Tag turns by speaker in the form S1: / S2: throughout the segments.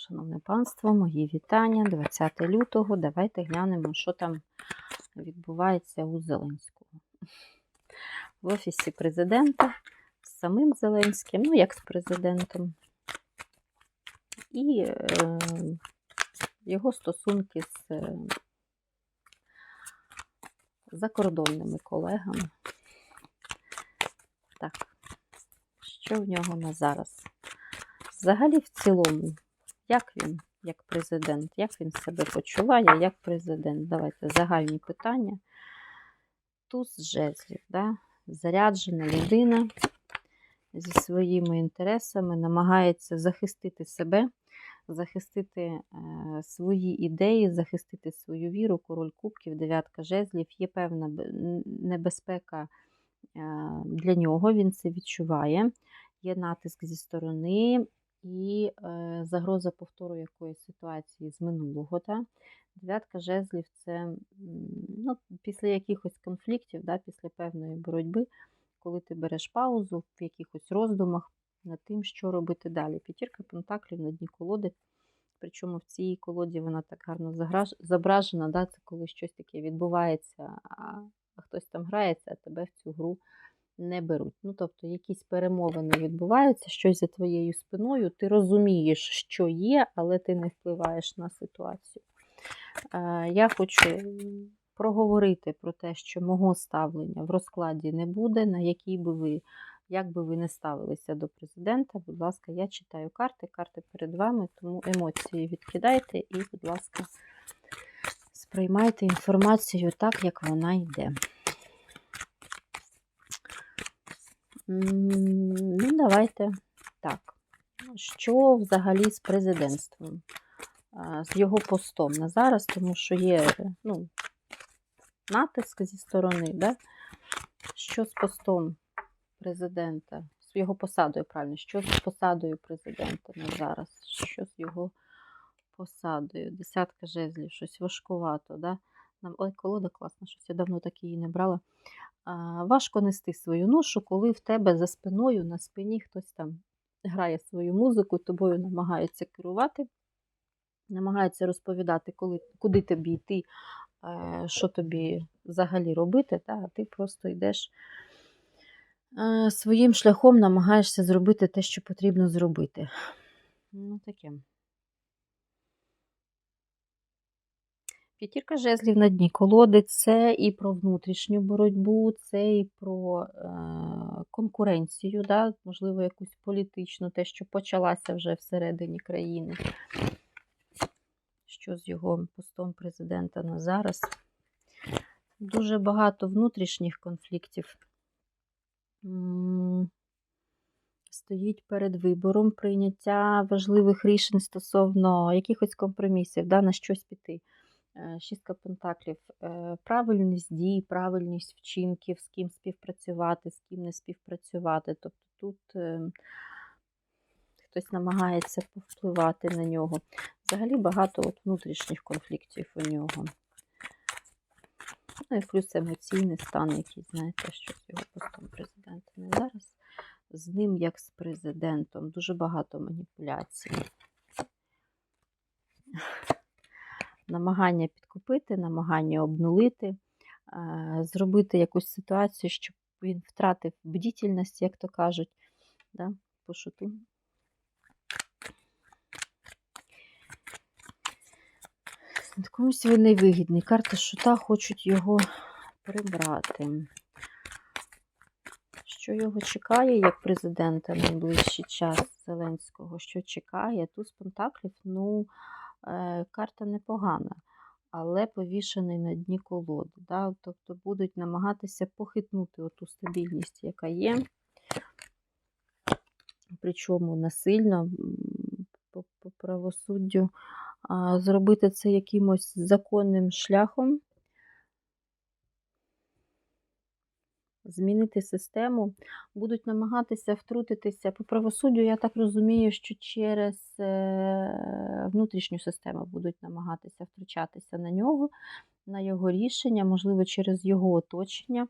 S1: Шановне панство, мої вітання. 20 лютого. Давайте глянемо, що там відбувається у Зеленського. В Офісі президента з самим Зеленським, ну, як з президентом, і е, його стосунки з е, закордонними колегами. Так, що в нього на зараз? Взагалі, в цілому, як він, як президент, як він себе почуває, як президент? Давайте загальні питання. Туз жезлів, да? заряджена людина зі своїми інтересами намагається захистити себе, захистити е, свої ідеї, захистити свою віру, король кубків, дев'ятка жезлів. Є певна небезпека е, для нього, він це відчуває. Є натиск зі сторони і е, загроза повтору якоїсь ситуації з минулого. Та? Дев'ятка жезлів це ну, після якихось конфліктів, да, після певної боротьби, коли ти береш паузу в якихось роздумах над тим, що робити далі. П'ятірка пентаклів на дні колоди. Причому в цій колоді вона так гарно зображена, да, це коли щось таке відбувається, а, а хтось там грається, а тебе в цю гру не беруть. Ну, тобто, якісь перемовини відбуваються, щось за твоєю спиною, ти розумієш, що є, але ти не впливаєш на ситуацію. Е, Я хочу проговорити про те, що мого ставлення в розкладі не буде, на якій би ви, як би ви не ставилися до президента. Будь ласка, я читаю карти, карти перед вами, тому емоції відкидайте і, будь ласка, сприймайте інформацію так, як вона йде. Ну, давайте так. Що взагалі з президентством? З його постом на зараз, тому що є ну, натиск зі сторони, да? що з постом президента, з його посадою, правильно, що з посадою президента на зараз, що з його посадою? Десятка жезлів, щось важкувато. Да? Нам, ой, колода класна, щось я давно так її не брала. Важко нести свою ношу, коли в тебе за спиною на спині хтось там грає свою музику, тобою намагаються керувати, намагаються розповідати, коли, куди тобі йти, е, що тобі взагалі робити, та, а ти просто йдеш е, своїм шляхом, намагаєшся зробити те, що потрібно зробити. Ну, таке. П'ятірка жезлів на дні колоди це і про внутрішню боротьбу, це і про е, конкуренцію, да? можливо, якусь політичну, те, що почалася вже всередині країни. Що з його постом президента на зараз? Дуже багато внутрішніх конфліктів. Стоїть перед вибором прийняття важливих рішень стосовно якихось компромісів, да, на щось піти. Е, Шістка пентаклів. Е, Правильність дій, правильність вчинків, з ким співпрацювати, з ким не співпрацювати. Тобто тут е, хтось намагається повпливати на нього. Взагалі багато от внутрішніх конфліктів у нього. Ну і плюс емоційний стан, який, знаєте, що з його постом президента не зараз. З ним, як з президентом, дуже багато маніпуляцій. Намагання підкупити, намагання обнулити, е, зробити якусь ситуацію, щоб він втратив бдітельність, як то кажуть, да, по шуту. Комусь він невигідний. Карти шута хочуть його прибрати. Що його чекає як президента найближчий час Зеленського? Що чекає? Туз Пентаклів, ну, карта непогана, але повішений на дні колоди. Да? Тобто будуть намагатися похитнути оту стабільність, яка є. Причому насильно по правосуддю зробити це якимось законним шляхом. Змінити систему, будуть намагатися втрутитися по правосуддю. Я так розумію, що через е, внутрішню систему будуть намагатися втручатися на нього, на його рішення, можливо, через його оточення,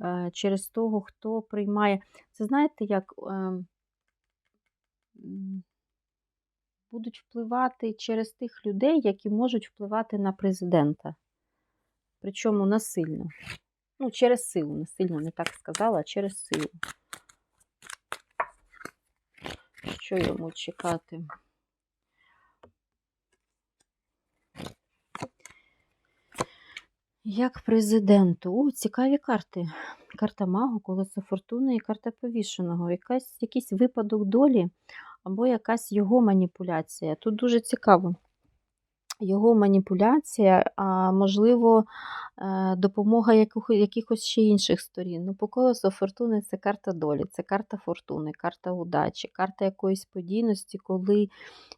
S1: е, через того, хто приймає. Це знаєте, як ем, будуть впливати через тих людей, які можуть впливати на президента. Причому насильно. Ну, через силу, насильно не так сказала, а через силу. Що йому чекати? Як президенту. О, цікаві карти. Карта магу, колесо фортуни і карта повішеного. Якась, якийсь випадок долі або якась його маніпуляція. Тут дуже цікаво. Його маніпуляція, а можливо, е, допомога якихось ще інших сторін. Ну, по колесу фортуни це карта долі, це карта фортуни, карта удачі, карта якоїсь подійності, коли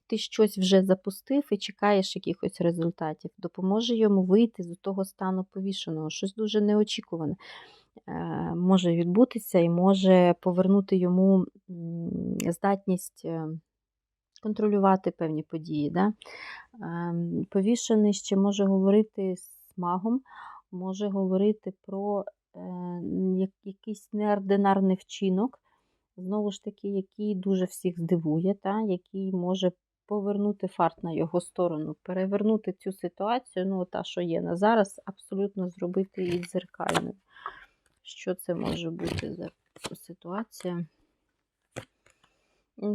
S1: ти щось вже запустив і чекаєш якихось результатів. Допоможе йому вийти з того стану повішеного, щось дуже неочікуване е, може відбутися і може повернути йому здатність. Контролювати певні події. Да? Ем, Повішений ще може говорити з магом, може говорити про е, якийсь неординарний вчинок, знову ж таки, який дуже всіх здивує, та? який може повернути фарт на його сторону, перевернути цю ситуацію, ну, та, що є на зараз, абсолютно зробити її дзеркальною. Що це може бути за ситуація?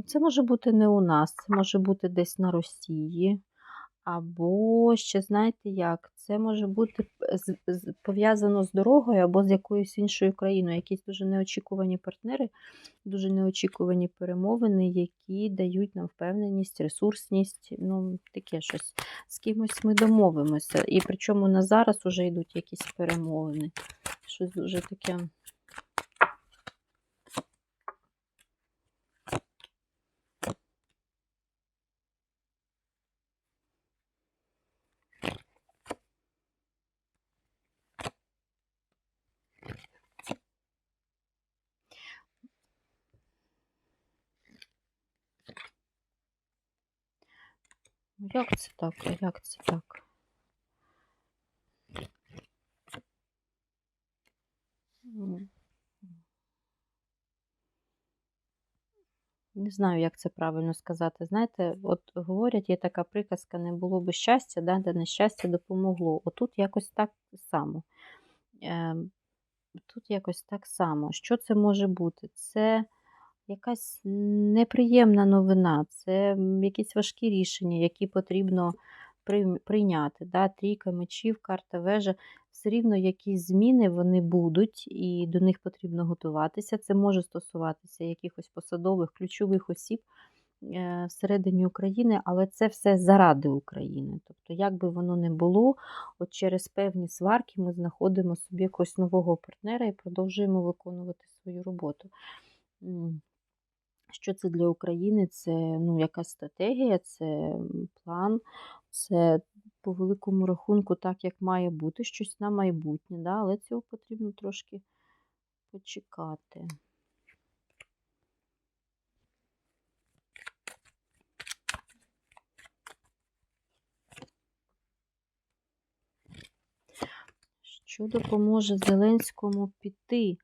S1: Це може бути не у нас, це може бути десь на Росії. Або ще, знаєте як, це може бути пов'язано з дорогою або з якоюсь іншою країною. Якісь дуже неочікувані партнери, дуже неочікувані перемовини, які дають нам впевненість, ресурсність, ну, таке щось. З кимось ми домовимося. І причому на зараз вже йдуть якісь перемовини. Щось дуже таке. Ну, Як це так? Як це так? Не знаю, як це правильно сказати. Знаєте, от говорять, є така приказка, не було би щастя, да, де нещастя допомогло. Отут якось так само. Ем, Тут якось так само. Що це може бути? Це якась неприємна новина, це якісь важкі рішення, які потрібно прийняти. Да? Трійка мечів, карта вежа. Все рівно якісь зміни вони будуть, і до них потрібно готуватися. Це може стосуватися якихось посадових ключових осіб е, всередині України, але це все заради України. Тобто, як би воно не було, от через певні сварки ми знаходимо собі якогось нового партнера і продовжуємо виконувати свою роботу. Що це для України? Це ну, якась стратегія, це план, це по великому рахунку так, як має бути, щось на майбутнє, да? але цього потрібно трошки почекати. Що допоможе Зеленському піти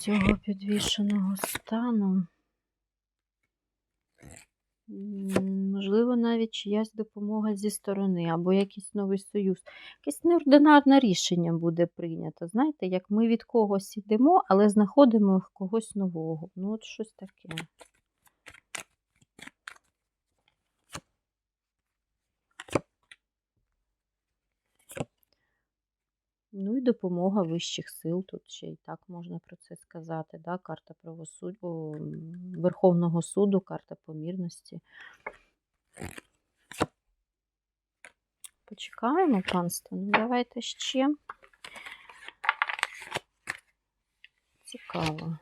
S1: цього підвішеного стану? Можливо, навіть чиясь допомога зі сторони, або якийсь новий союз. Якесь неординарне рішення буде прийнято. Знаєте, як ми від когось йдемо, але знаходимо когось нового. Ну, от щось таке. Ну і допомога вищих сил. Тут ще й так можна про це сказати. Да? Карта правосуддя, Верховного суду, карта помірності. Почекаємо, панство. Ну, давайте ще. Цікаво.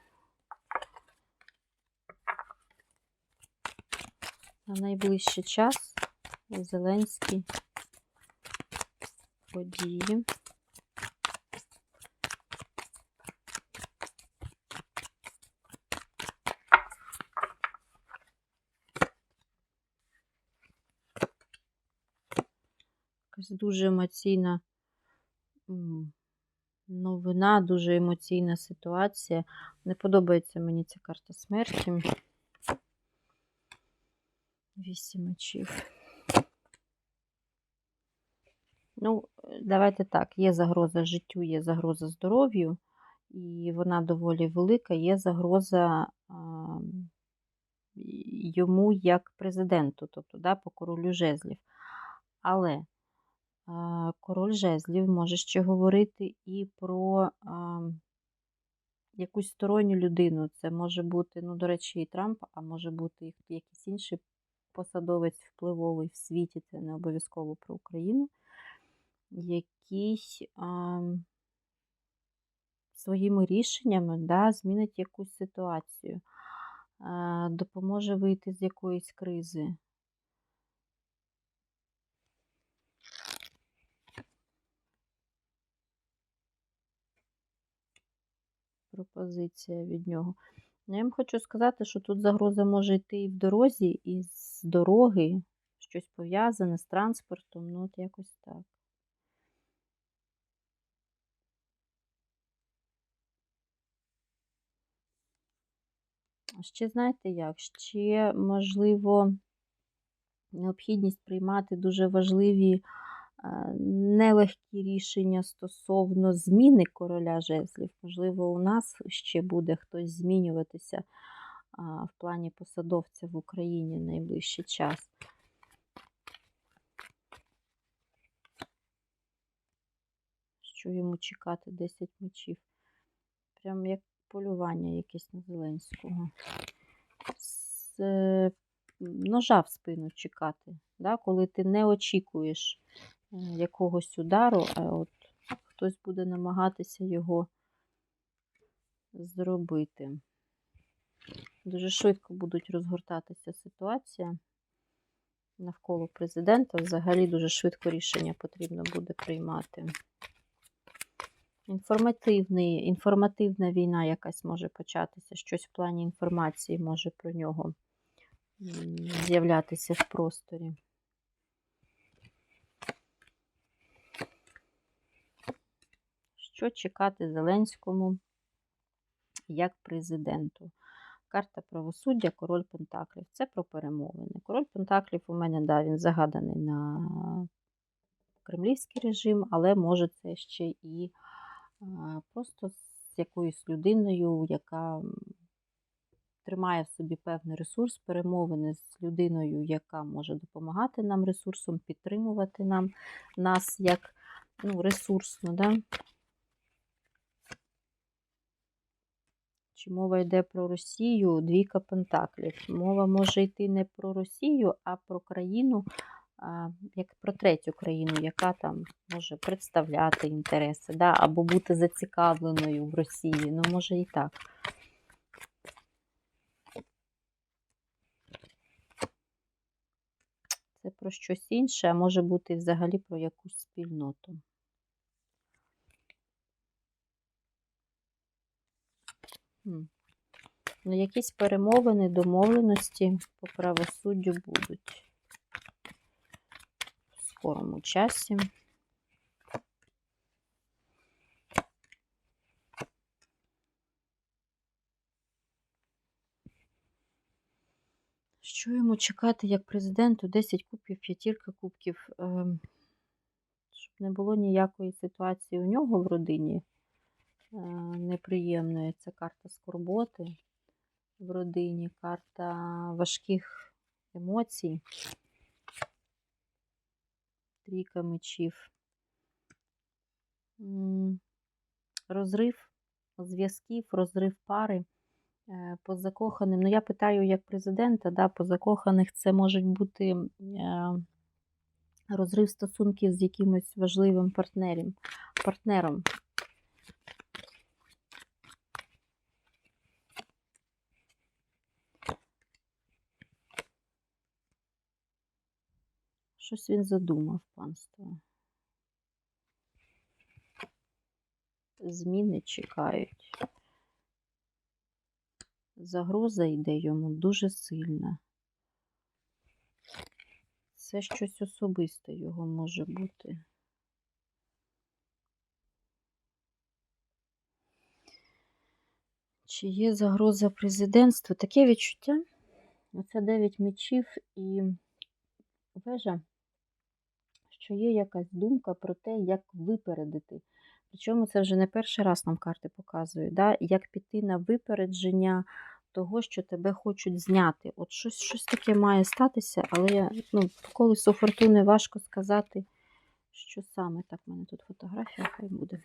S1: На найближчий час Зеленський події. Якась дуже емоційна новина, дуже емоційна ситуація. Не подобається мені ця карта смерті. Вісім мечів. Ну, давайте так, є загроза життю, є загроза здоров'ю, і вона доволі велика, є загроза а, йому як президенту, тобто да, по королю жезлів. Але король жезлів може ще говорити і про якусь сторонню людину. Це може бути, ну, до речі, і Трамп, а може бути якийсь інший посадовець впливовий в світі, це не обов'язково про Україну, який а, своїми рішеннями да, змінить якусь ситуацію, допоможе вийти з якоїсь кризи. Пропозиція від нього. Ну, Я вам хочу сказати, що тут загроза може йти і в дорозі, і з дороги, щось пов'язане з транспортом, ну от якось так. Ще знаєте як? Ще, можливо, необхідність приймати дуже важливі нелегкі рішення стосовно зміни короля жезлів. Можливо, у нас ще буде хтось змінюватися в плані посадовця в Україні найближчий час. Що йому чекати 10 мечів? Прям як полювання якесь на Зеленського. З е, ножа в спину чекати, да? коли ти не очікуєш е, якогось удару, а от хтось буде намагатися його зробити. Дуже швидко будуть розгортатися ситуація навколо президента. Взагалі дуже швидко рішення потрібно буде приймати. Інформативний, інформативна війна якась може початися, щось в плані інформації може про нього з'являтися в просторі. Що чекати Зеленському як президенту? Карта правосуддя, король Пентаклів. Це про перемовини. Король Пентаклів у мене, да, він загаданий на кремлівський режим, але може це ще і просто з якоюсь людиною, яка тримає в собі певний ресурс, перемовини з людиною, яка може допомагати нам ресурсом, підтримувати нам, нас як ну, ресурсно. Да? Чи мова йде про Росію, двійка пентаклів. Мова може йти не про Росію, а про країну, як про третю країну, яка там може представляти інтереси, да, або бути зацікавленою в Росії. Ну, може і так. Це про щось інше, а може бути взагалі про якусь спільноту. Ну, якісь перемовини, домовленості по правосуддю будуть в скорому часі. Що йому чекати як президенту? 10 кубків, п'ятірка кубків. Ем, Щоб не було ніякої ситуації у нього в родині неприємної. Це карта скорботи в родині, карта важких емоцій. Трійка мечів. Розрив зв'язків, розрив пари е, по закоханим. Ну, я питаю як президента, да, по закоханих це може бути е, розрив стосунків з якимось важливим партнером. Щось він задумав, панство. Зміни чекають. Загроза йде йому дуже сильна. Це щось особисте його може бути. Чи є загроза президентства? Таке відчуття, Оце 9 мечів і вежа, що є якась думка про те, як випередити. Причому це вже не перший раз нам карти показують, да? як піти на випередження того, що тебе хочуть зняти. От щось, щось таке має статися, але я, ну, по колесу фортуни важко сказати, що саме. Так, в мене тут фотографія, хай буде.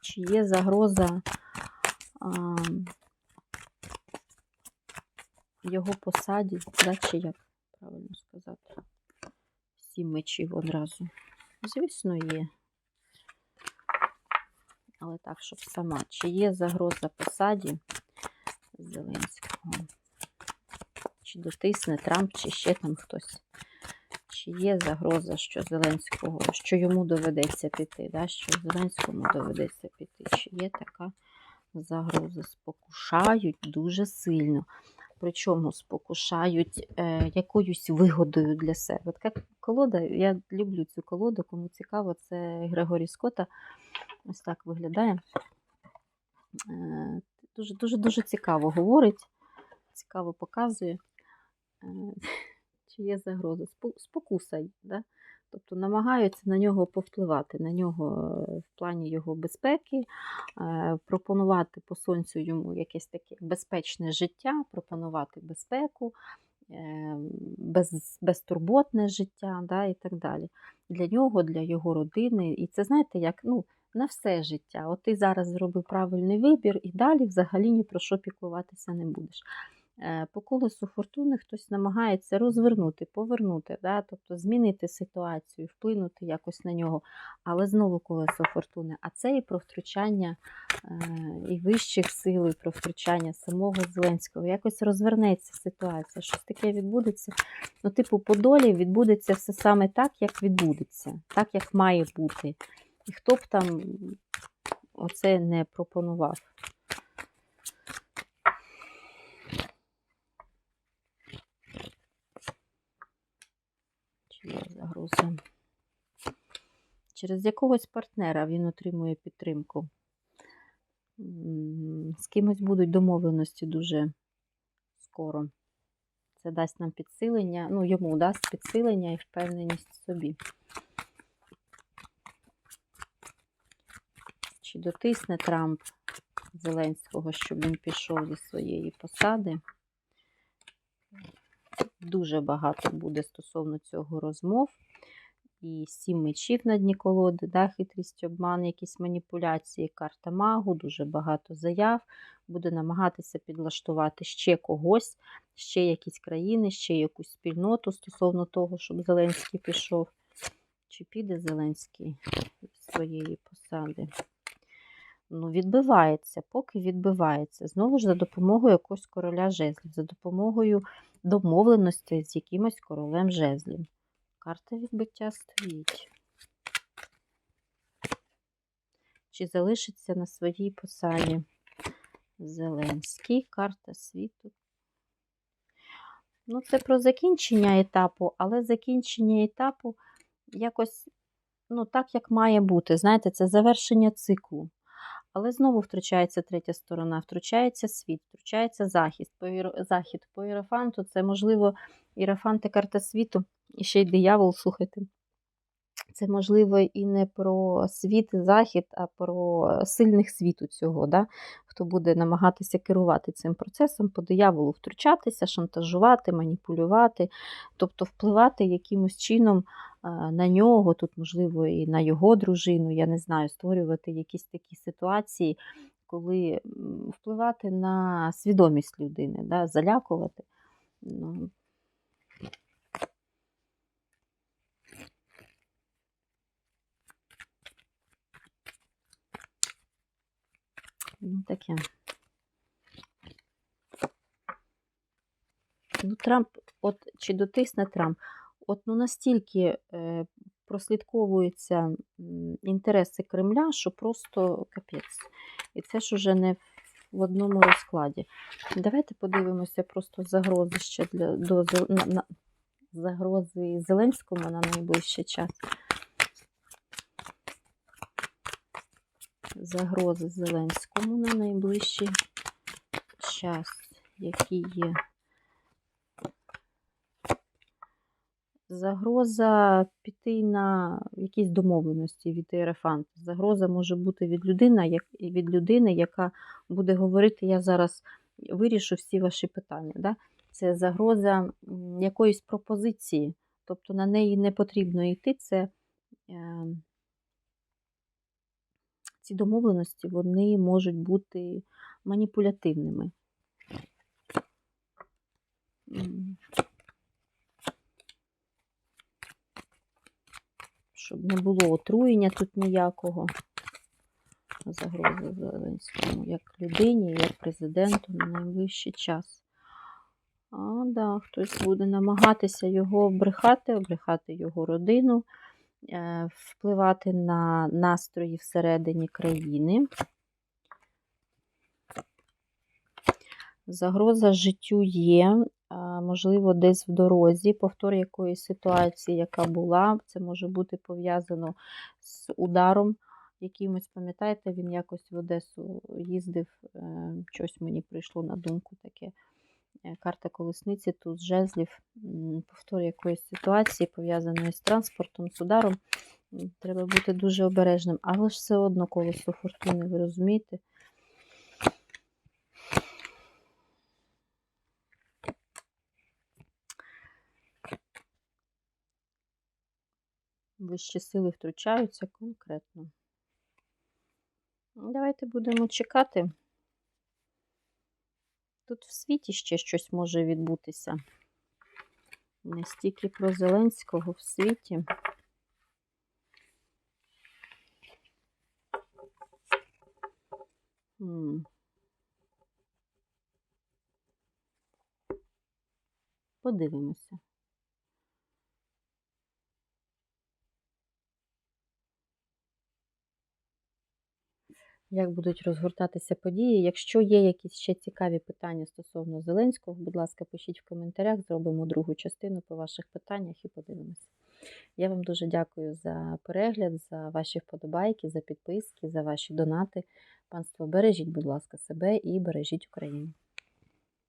S1: Чи є загроза а, його посаді, да, чи як правильно сказати? Сім мечів одразу. Звісно, є. Але так, щоб сама. Чи є загроза посаді Зеленського? Чи дотисне Трамп, чи ще там хтось? Чи є загроза, що Зеленського, що йому доведеться піти? Да? Що Зеленському доведеться піти? Чи є така загроза? Спокушають дуже сильно. Причому спокушають е, якоюсь вигодою для себе. Така колода, я люблю цю колоду, кому цікаво, це Григорій Скотта. Ось так виглядає. Е, дуже, дуже, дуже цікаво говорить, цікаво показує, е, чи є загроза. Спо- Спокуса, да? Тобто намагаються на нього повпливати, на нього е, в плані його безпеки, е, пропонувати по сонцю йому якесь таке безпечне життя, пропонувати безпеку, е, без, безтурботне життя да, і так далі. Для нього, для його родини. І це, знаєте, як ну, на все життя. От ти зараз зробив правильний вибір і далі взагалі ні про що піклуватися не будеш. Е, По колесу фортуни хтось намагається розвернути, повернути, да? тобто змінити ситуацію, вплинути якось на нього. Але знову колесо фортуни. А це і про втручання е, і вищих сил, і про втручання самого Зеленського. Якось розвернеться ситуація, щось таке відбудеться. Ну, типу, по долі відбудеться все саме так, як відбудеться, так, як має бути. І хто б там оце не пропонував. Є загроза? Через якогось партнера він отримує підтримку. З кимось будуть домовленості дуже скоро. Це дасть нам підсилення, ну, йому дасть підсилення і впевненість в собі. Чи дотисне Трамп Зеленського, щоб він пішов зі своєї посади? Дуже багато буде стосовно цього розмов. І сім мечів на дні колоди, да, хитрість, обман, якісь маніпуляції, карта магу, дуже багато заяв. Буде намагатися підлаштувати ще когось, ще якісь країни, ще якусь спільноту стосовно того, щоб Зеленський пішов. Чи піде Зеленський з своєї посади? Ну, відбивається, поки відбивається. Знову ж за допомогою якогось короля жезлів, за допомогою домовленості з якимось королем жезлів. Карта відбиття стоїть. Чи залишиться на своїй посаді Зеленський? Карта світу. Ну, це про закінчення етапу, але закінчення етапу якось, ну, так, як має бути. Знаєте, це завершення циклу. Але знову втручається третя сторона, втручається світ, втручається іро- захід. По ірафанту це, можливо, ірафанти карта світу, і ще й диявол, слухайте. Це, можливо, і не про світ, захід, а про сильних світу цього, да? хто буде намагатися керувати цим процесом, по дияволу втручатися, шантажувати, маніпулювати, тобто впливати якимось чином на нього, тут, можливо, і на його дружину, я не знаю, створювати якісь такі ситуації, коли впливати на свідомість людини, да? залякувати. Ну, таке. Ну, Трамп, от чи дотисне Трамп, от ну настільки е, прослідковуються інтереси Кремля, що просто капець. І це ж уже не в одному розкладі. Давайте подивимося просто загрози ще для до на, на, загрози Зеленському на найближчий час. загрози Зеленському на найближчий час, які є. Загроза піти на якісь домовленості від Єрефанта. Загроза може бути від людини, від людини, яка буде говорити, я зараз вирішу всі ваші питання. Да? Це загроза якоїсь пропозиції, тобто на неї не потрібно йти. Це ем, ці домовленості вони можуть бути маніпулятивними. Щоб не було отруєння тут ніякого. Загрози Зеленському як людині, як президенту на найближчий час. А, да, хтось буде намагатися його обрехати, обрехати його родину, впливати на настрої всередині країни. Загроза життю є, можливо, десь в дорозі, повтор якоїсь ситуації, яка була. Це може бути пов'язано з ударом якимось, пам'ятаєте, він якось в Одесу їздив, е, щось мені прийшло на думку таке. Е, Карта колесниці, тут жезлів, повтор якоїсь ситуації, пов'язаної з транспортом, з ударом. Треба бути дуже обережним, але ж все одно колесо фортуни, ви розумієте? Вищі сили втручаються конкретно. Давайте будемо чекати. Тут в світі ще щось може відбутися. Не стільки про Зеленського в світі. Подивимося. Як будуть розгортатися події? Якщо є якісь ще цікаві питання стосовно Зеленського, будь ласка, пишіть в коментарях, зробимо другу частину по ваших питаннях і подивимося. Я вам дуже дякую за перегляд, за ваші вподобайки, за підписки, за ваші донати. Панство, бережіть, будь ласка, себе і бережіть Україну.